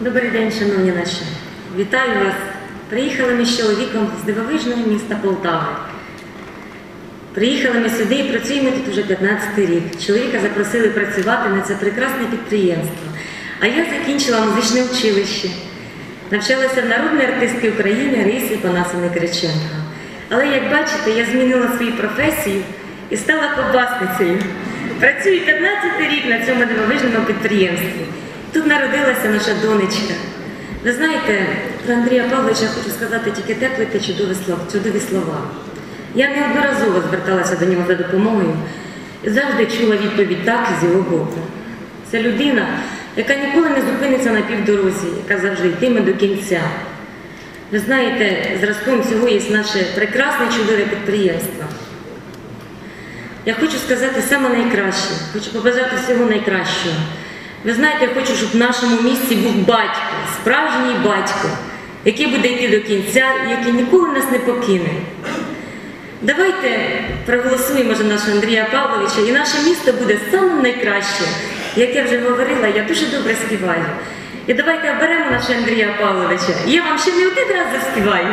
Добрий день, шановні наші. Вітаю вас. Приїхали ми з чоловіком з дивовижного міста Полтави. Приїхали ми сюди і працюємо тут уже 15 рік. Чоловіка запросили працювати на це прекрасне підприємство. А я закінчила музичне училище. Навчалася в народної артистки України Раїсі Панасовни Кириченко. Але, як бачите, я змінила свою професію і стала ковбасницею. Працюю 15 рік на цьому дивовижному підприємстві. Тут народилася наша донечка. Ви знаєте, про Андрія Павловича хочу сказати тільки теплі та чудові слова. Чудові слова. Я неодноразово зверталася до нього за допомогою і завжди чула відповідь так з його боку. Це людина, яка ніколи не зупиниться на півдорозі, яка завжди йтиме до кінця. Ви знаєте, зразком цього є наше прекрасне чудове підприємство. Я хочу сказати саме найкраще, хочу побажати всього найкращого. Ви знаєте, я хочу, щоб в нашому місті був батько, справжній батько, який буде йти до кінця який ніколи нас не покине. Давайте проголосуємо за нашого Андрія Павловича, і наше місто буде самим найкращим. Як я вже говорила, я дуже добре співаю. І давайте оберемо нашого Андрія Павловича. Я вам ще не один раз заспіваю.